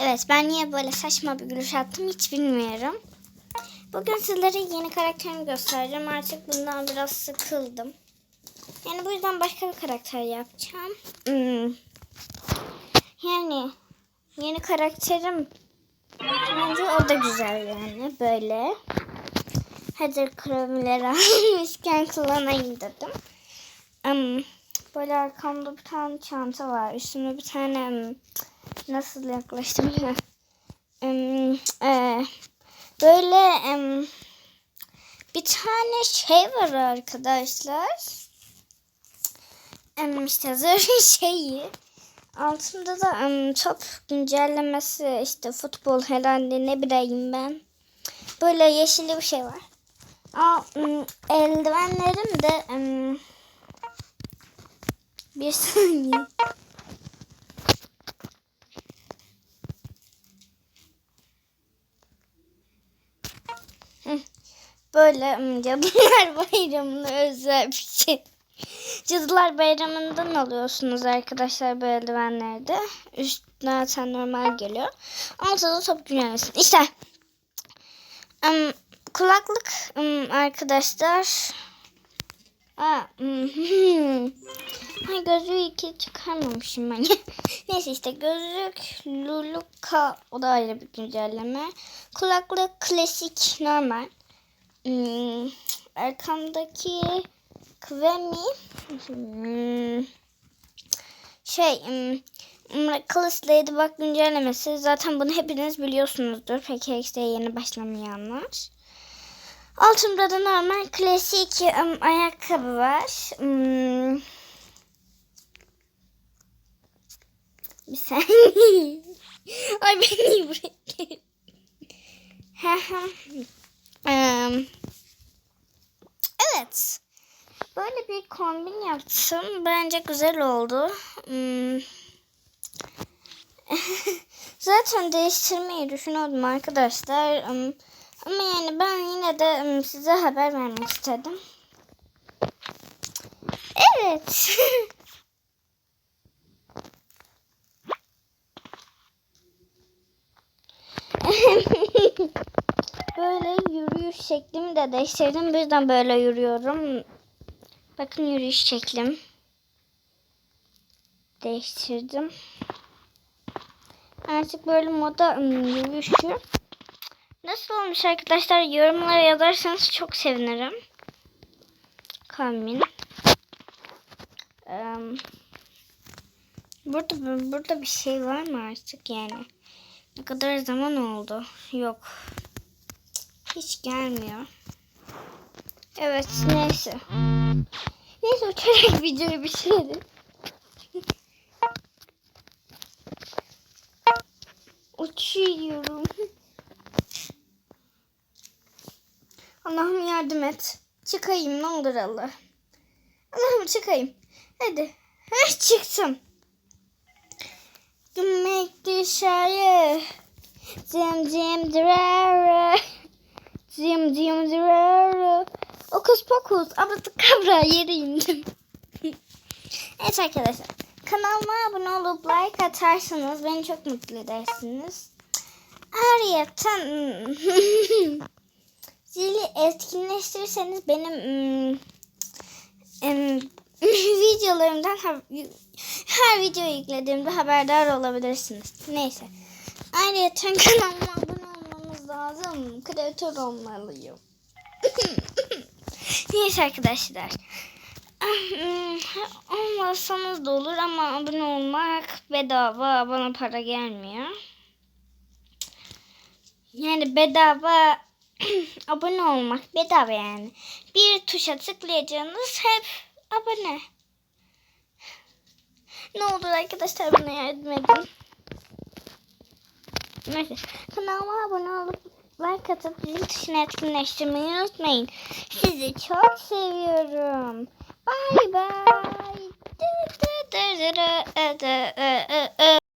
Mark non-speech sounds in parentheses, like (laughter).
evet ben niye böyle saçma bir gülüş attım hiç bilmiyorum. Bugün sizlere yeni karakterimi göstereceğim. Artık bundan biraz sıkıldım. Yani bu yüzden başka bir karakter yapacağım. Hmm. Yani yeni karakterim bence o da güzel yani böyle. Hazır kremileri (laughs) almışken kullanayım dedim. Um, böyle arkamda bir tane çanta var. Üstüne bir tane um, nasıl yaklaştım ya? Um, e, böyle um, bir tane şey var arkadaşlar. İşte zırh (laughs) şeyi. Altında da um, top güncellemesi işte futbol herhalde ne bileyim ben. Böyle yeşilli bir şey var. Aa, um, eldivenlerim de um, bir saniye. Böyle um, (laughs) Cadılar Bayramı'na özel bir şey. Cadılar Bayramı'ndan alıyorsunuz arkadaşlar bu eldivenleri de. Üstüne zaten normal geliyor. Altta da top güneşsin. İşte um, kulaklık um, arkadaşlar. Aa, (laughs) hmm. Ay gözlüğü iki çıkarmamışım ben. (laughs) Neyse işte gözlük Luluka o da ayrı bir güncelleme. Kulaklık klasik normal. Hmm, arkamdaki Kvemi hmm, şey hmm, Miraculous Ladybug güncellemesi. Zaten bunu hepiniz biliyorsunuzdur. PKX'de yeni başlamayanlar. Altımda da normal klasik um, ayakkabı var. Hmm. Bir saniye. (laughs) Ay beni bırakın. um, evet. Böyle bir kombin yaptım. Bence güzel oldu. Hmm. (laughs) Zaten değiştirmeyi düşünüyordum arkadaşlar. Um, ama yani ben yine de um, size haber vermek istedim. Evet. (laughs) (laughs) böyle yürüyüş şeklimi de değiştirdim. Bu yüzden böyle yürüyorum. Bakın yürüyüş şeklim. Değiştirdim. Artık böyle moda ım, yürüyüşü. Nasıl olmuş arkadaşlar? Yorumlara yazarsanız çok sevinirim. Kombin. Em, burada burada bir şey var mı artık yani? Ne kadar zaman oldu? Yok. Hiç gelmiyor. Evet neyse. Neyse uçarak (laughs) videoyu bitirelim. Uçuyorum. Allah'ım yardım et. Çıkayım ne olur Allah. Allah'ım çıkayım. Hadi. Heh, çıktım. Gümmek dışarı. Zim zim dirara. Zim zim dirara. Okus pokus. Abrakadabra yere indim. (laughs) evet arkadaşlar. Kanalıma abone olup like atarsanız beni çok mutlu edersiniz. Ayrıca (laughs) zili etkinleştirirseniz benim ım, (laughs) videolarımdan her video yüklediğimde haberdar olabilirsiniz. Neyse. Ayrıca kanalıma abone olmamız lazım. Kreatör olmalıyım. (laughs) Neyse arkadaşlar. Olmazsanız da olur ama abone olmak bedava. Bana para gelmiyor. Yani bedava (clears throat) abone olmak bedava yani. Bir tuşa tıklayacağınız hep abone. Ne olur arkadaşlar bana yardım edin. Neyse kanalıma abone olup like atıp zil tuşunu etkinleştirmeyi unutmayın. Sizi çok seviyorum. Bye bye.